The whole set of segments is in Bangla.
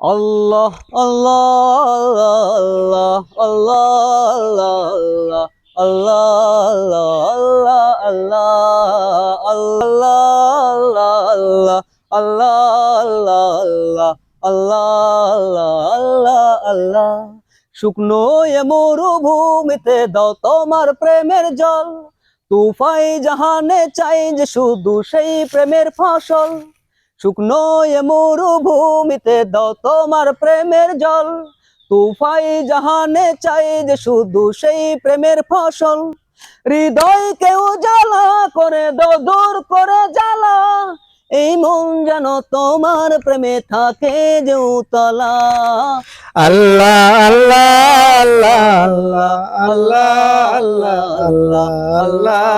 আল্লাহ আল্লাহ আল্লাহ আল্লাহ আল্লাহ, শুকনো এ মরুভূমিতে দাও তোমার প্রেমের জল। তুফাই জাহানে চাই যে শুধু সেই প্রেমের ফসল। শুকনো এ মরুভূমিতে দাও তোমার প্রেমের জল। তুফাই জাহানে চাই যে শুধু সেই প্রেমের ফসল। হৃদয় কেউ জ্বালা করে, দাও দূর করে জ্বালা। এই মন যেন তোমার প্রেমে থাকে যে উতলা। আল্লাহ আল্লাহ আল্লাহ আল্লাহ আল্লাহ আল্লাহ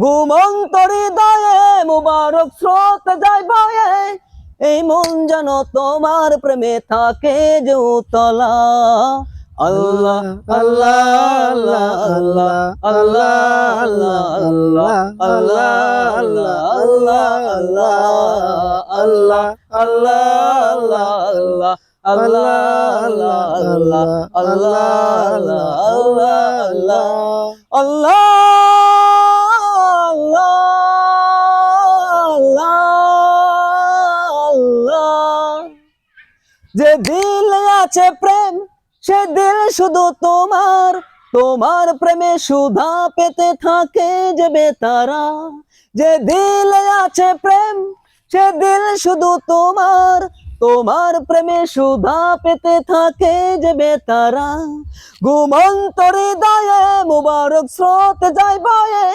ঘুমন্ত হৃদয়ে মুবারক স্রোত বয়ে এই মন যেন তোমার প্রেমে থাকে যে উতলা আল্লাহ আল্লাহ আল্লাহ আল্লাহ আল্লাহ আল্লাহ আল্লাহ আল্লাহ আল্লাহ আল্লাহ আল্লাহ আল্লাহ আল্লাহ আল্লাহ আল্লাহ আল্লাহ যে দিল আছে প্রেম, সে দিল শুধু তোমার। তোমার প্রেমে সুধা পেতে থাকে যে বেতারা যে দিল আছে প্রেম, সে দিল শুধু তোমার। তোমার প্রেমে সুধা পেতে থাকে যে বেতারা ঘুমন্ত হৃদয়ে মুবারক স্রোত যায় বয়ে।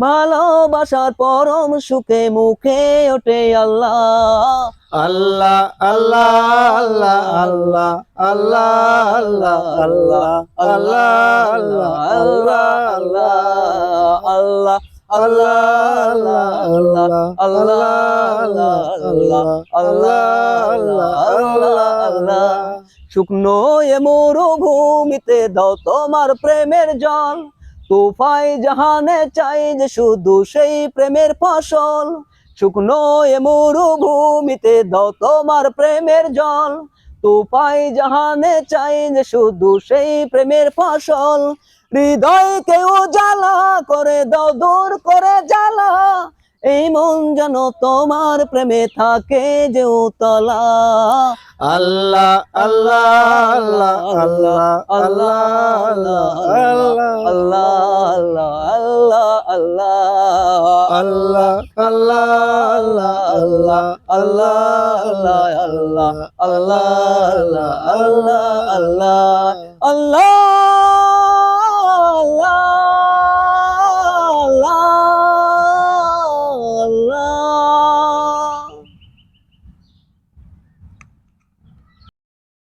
ভালোবাসার পরম সুখে মুখে ওঠে আল্লাহ আল্লাহ আল্লাহ আল্লাহ আল্লাহ আল্লাহ আল্লাহ আল্লাহ আল্লাহ আল্লাহ আল্লাহ আল্লাহ আল্লাহ আল্লাহ আল্লাহ আল্লাহ আল্লাহ শুকনো এ মরুভূমিতে দাও তোমার প্রেমের জল তুফাই জাহানে চাই যে শুধু সেই প্রেমের ফসল। শুকনো এ মরুভূমিতে দাও তোমার প্রেমের জল। তুফাই জাহানে চাই যে শুধু সেই প্রেমের ফসল। হৃদয় কেউ জ্বালা করে দাও, দূর করে জ্বালা। এই মন যেন তোমার প্রেমে থাকে যে উতলা আল্লাহ আল্লাহ আল্লাহ আল্লাহ আল্লাহ আল্লাহ আল্লাহ আল্লাহ আল্লাহ আল্লাহ আল্লাহ আল্লাহ আল্লাহ আল্লাহ আল্লাহ আল্লাহ আল্লাহ আল্লাহ